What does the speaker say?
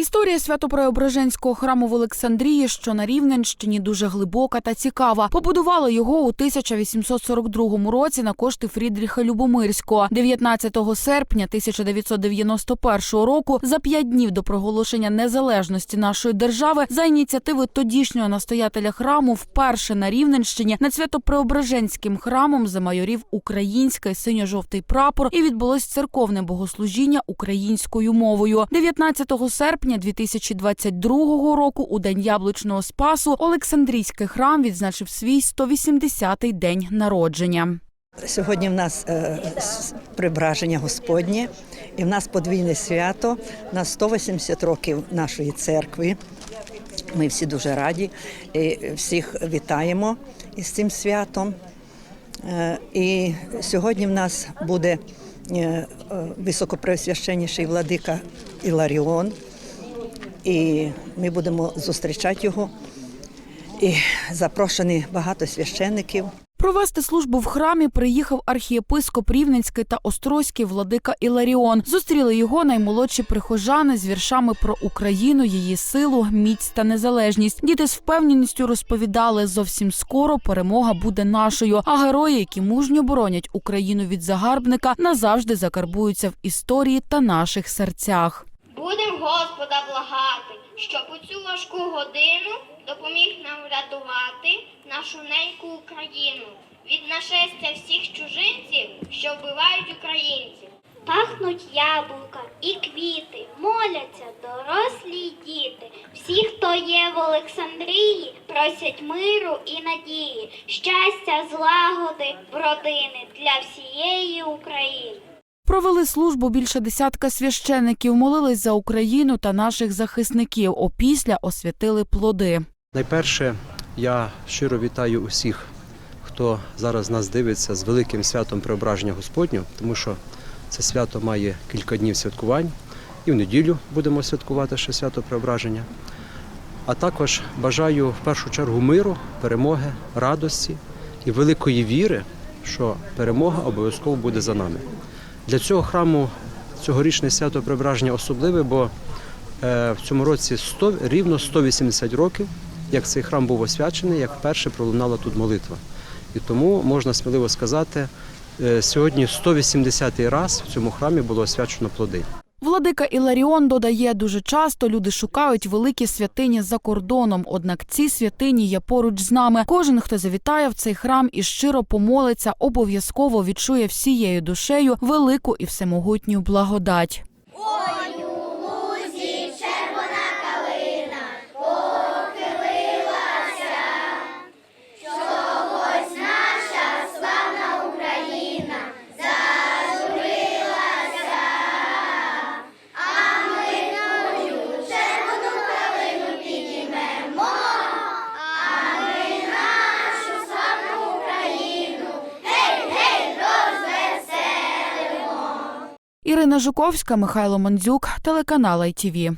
Історія Свято-Преображенського храму в Олександрії, що на Рівненщині, дуже глибока та цікава. Побудували його у 1842 році на кошти Фрідріха Любомирського. 19 серпня 1991 року, за п'ять днів до проголошення незалежності нашої держави, за ініціативи тодішнього настоятеля храму, вперше на Рівненщині над Свято-Преображенським храмом замайорів український синьо-жовтий прапор і відбулось церковне богослужіння українською мовою. 19 серпня 2022 року, у день яблучного спасу, Олександрійський храм відзначив свій 180-й день народження. Сьогодні в нас е, прибраження Господнє, і в нас подвійне свято на 180 років нашої церкви. Ми всі дуже раді і всіх вітаємо із цим святом. Е, І сьогодні в нас буде е, е, владика Іларіон, і ми будемо зустрічати його. І запрошені багато священиків. Провести службу в храмі приїхав архієпископ Рівненський та Острозький владика Іларіон. Зустріли його наймолодші прихожани з віршами про Україну, її силу, міць та незалежність. Діти з впевненістю розповідали, зовсім скоро перемога буде нашою. А герої, які мужньо боронять Україну від загарбника, назавжди закарбуються в історії та наших серцях. Будем Господа благати, щоб у цю важку годину допоміг нам врятувати нашу неньку Україну від нашестя всіх чужинців, що вбивають українців. Пахнуть яблука і квіти, моляться дорослі діти. Всі, хто є в Олександрії, просять миру і надії, щастя, злагоди родини для всієї України. Провели службу більше десятка священиків, молились за Україну та наших захисників. Опісля освятили плоди. Найперше, я щиро вітаю усіх, хто зараз нас дивиться з великим святом Преображення Господнього, тому що це свято має кілька днів святкувань, і в неділю будемо святкувати ще свято Преображення. А також бажаю в першу чергу миру, перемоги, радості і великої віри, що перемога обов'язково буде за нами. Для цього храму цьогорічне свято Преображення особливе, бо е, в цьому році 100, рівно 180 років, як цей храм був освячений, як вперше пролунала тут молитва. І тому можна сміливо сказати, е, сьогодні 180-й раз в цьому храмі було освячено плоди. Владика Іларіон додає, дуже часто люди шукають великі святині за кордоном. Однак ці святині є поруч з нами. Кожен, хто завітає в цей храм і щиро помолиться, обов'язково відчує всією душею велику і всемогутню благодать. Ірина Жуковська, Михайло Мандзюк, телеканал ITV.